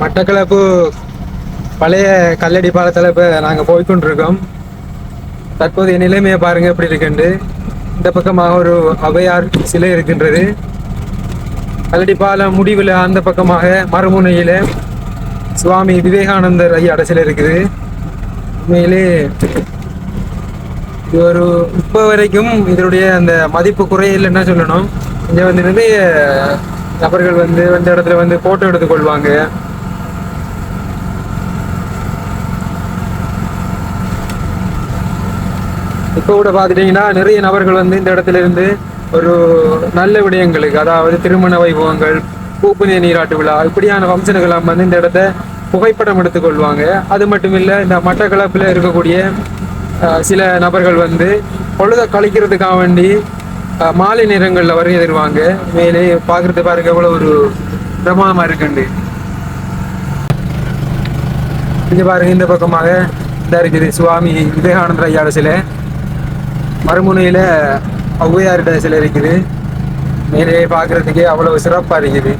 மட்டக்களப்பு பழைய கல்லடி பாலத்தில் இப்போ நாங்கள் போய்க்கொண்டிருக்கோம். தற்போதைய நிலைமையை பாருங்கள் எப்படி இருக்குண்டு இந்த பக்கமாக ஒரு அவையார் சிலை இருக்கின்றது. கல்லடி பாலம் முடிவில் அந்த பக்கமாக மறுமுனையில் சுவாமி விவேகானந்தர் ஐயாட சிலை இருக்குது. உண்மையிலே இது ஒரு இப்போ வரைக்கும் இதனுடைய அந்த மதிப்பு குறையில்லைன்னா சொல்லணும். இங்கே வந்து நிறைய நபர்கள் வந்து இந்த இடத்துல வந்து ஃபோட்டோ எடுத்துக்கொள்வாங்க. இப்போ கூட பார்த்துட்டீங்கன்னா நிறைய நபர்கள் வந்து இந்த இடத்துல இருந்து ஒரு நல்ல விடயங்களுக்கு அதாவது திருமண வைபவங்கள் பூப்புனிய நீராட்டு விழா இப்படியான ஃபங்க்ஷனுக்கெல்லாம் வந்து இந்த இடத்த புகைப்படம் எடுத்துக்கொள்வாங்க அது மட்டும் இல்லை இந்த மட்டக்களப்பில் இருக்கக்கூடிய சில நபர்கள் வந்து பொழுத கழிக்கிறதுக்காக வேண்டி மாலை நேரங்களில் வருகை தருவாங்க மேலே பார்க்குறது பாருங்க எவ்வளோ ஒரு பிரமாதமாக இருக்குண்டு. இங்கே பாருங்க இந்த பக்கமாக இந்த இருக்குது சுவாமி விவேகானந்தர் ஐயாவோட சிலை. மறுமுனையில் ஔவையார்கிட்ட சிலை இருக்குது மேலே பார்க்குறதுக்கே அவ்வளோ சிறப்பாக இருக்குது.